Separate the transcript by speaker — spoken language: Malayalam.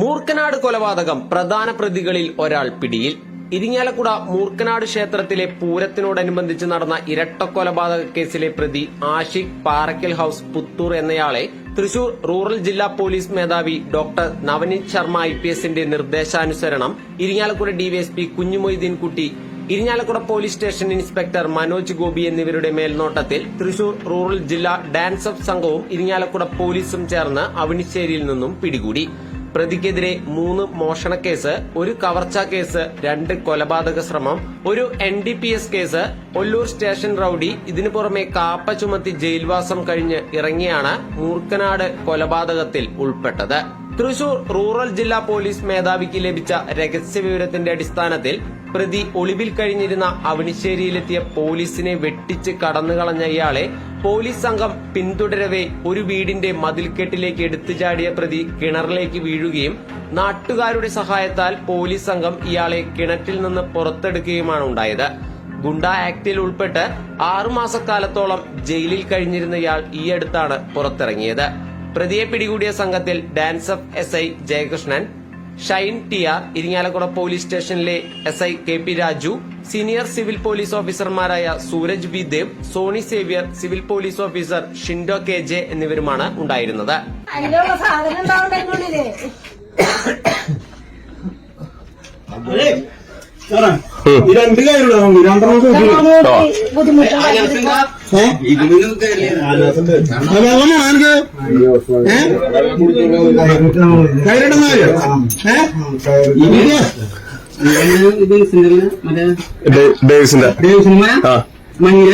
Speaker 1: മൂർക്കനാട് കൊലപാതകം പ്രധാന പ്രതികളിൽ ഒരാൾ പിടിയിൽ. ഇരിങ്ങാലക്കുട മൂർക്കനാട് ക്ഷേത്രത്തിലെ പൂരത്തിനോടനുബന്ധിച്ച് നടന്ന ഇരട്ട കൊലപാതക കേസിലെ പ്രതി ആഷിഖ് പാറക്കൽ ഹൌസ് പുത്തൂർ എന്നയാളെ തൃശൂർ റൂറൽ ജില്ലാ പോലീസ് മേധാവി doctor Navneet Sharma I P എസിന്റെ നിർദ്ദേശാനുസരണം Irinjalakuda DYSP Kunhimoideenkutty Irinjalakuda police station inspector Manoj Gopi എന്നിവരുടെ മേൽനോട്ടത്തിൽ തൃശൂർ റൂറൽ ജില്ലാ ഡാൻസ് അപ്പ് സംഘവും ഇരിഞ്ഞാലക്കുട പോലീസും ചേർന്ന് അവനിശ്ശേരിയിൽ നിന്നും പിടികൂടി. പ്രതിക്കെതിരെ മൂന്ന് മോഷണക്കേസ് ഒരു കവർച്ചാ കേസ് രണ്ട് കൊലപാതക ശ്രമം ഒരു N D P S case Ollur station rowdy ഇതിനു പുറമെ കാപ്പ ചുമത്തി ജയിൽവാസം കഴിഞ്ഞ് ഇറങ്ങിയാണ് മൂർക്കനാട് കൊലപാതകത്തിൽ ഉൾപ്പെട്ടത്. തൃശൂർ റൂറൽ ജില്ലാ പോലീസ് മേധാവിക്ക് ലഭിച്ച രഹസ്യ വിവരത്തിന്റെ അടിസ്ഥാനത്തിൽ പ്രതി ഒളിവിൽ കഴിഞ്ഞിരുന്ന അവണിശ്ശേരിയിലെത്തിയ പോലീസിനെ വെട്ടിച്ച് കടന്നുകളഞ്ഞ ഇയാളെ പോലീസ് സംഘം പിന്തുടരവെ ഒരു വീടിന്റെ മതിൽക്കെട്ടിലേക്ക് എടുത്തു ചാടിയ പ്രതി കിണറിലേക്ക് വീഴുകയും നാട്ടുകാരുടെ സഹായത്താൽ പോലീസ് സംഘം ഇയാളെ കിണറ്റിൽ നിന്ന് പുറത്തെടുക്കുകയുമാണ് ഉണ്ടായത്. ഗുണ്ട ആക്ടിൽ ഉൾപ്പെട്ട് ആറുമാസക്കാലത്തോളം ജയിലിൽ കഴിഞ്ഞിരുന്ന ഇയാൾ ഈയടുത്താണ് പുറത്തിറങ്ങിയത്. പ്രതിയെ പിടികൂടിയ സംഘത്തിൽ dance of S I Jayakrishnan Shine T R Irinjalakuda police സ്റ്റേഷനിലെ S I K P Raju senior civil police ഓഫീസർമാരായ Sooraj V Dev Soni Xavier civil police officer Shindo K J എന്നിവരുമാണ് ഉണ്ടായിരുന്നത്.
Speaker 2: അതിലുള്ള
Speaker 3: രണ്ട് കാര്യമുള്ളൂ രണ്ടെണ്ണം കൂട്ടി.
Speaker 2: ബുദ്ധിമുട്ടുണ്ടായിരുന്നു
Speaker 3: വെള്ളമാണ് എനിക്ക് കയറിടുന്ന കാര്യം. ഏ?
Speaker 4: ഡേവിസിന്റെ.
Speaker 3: ദേവസിനിമ
Speaker 4: ആ.
Speaker 3: മഞ്ഞ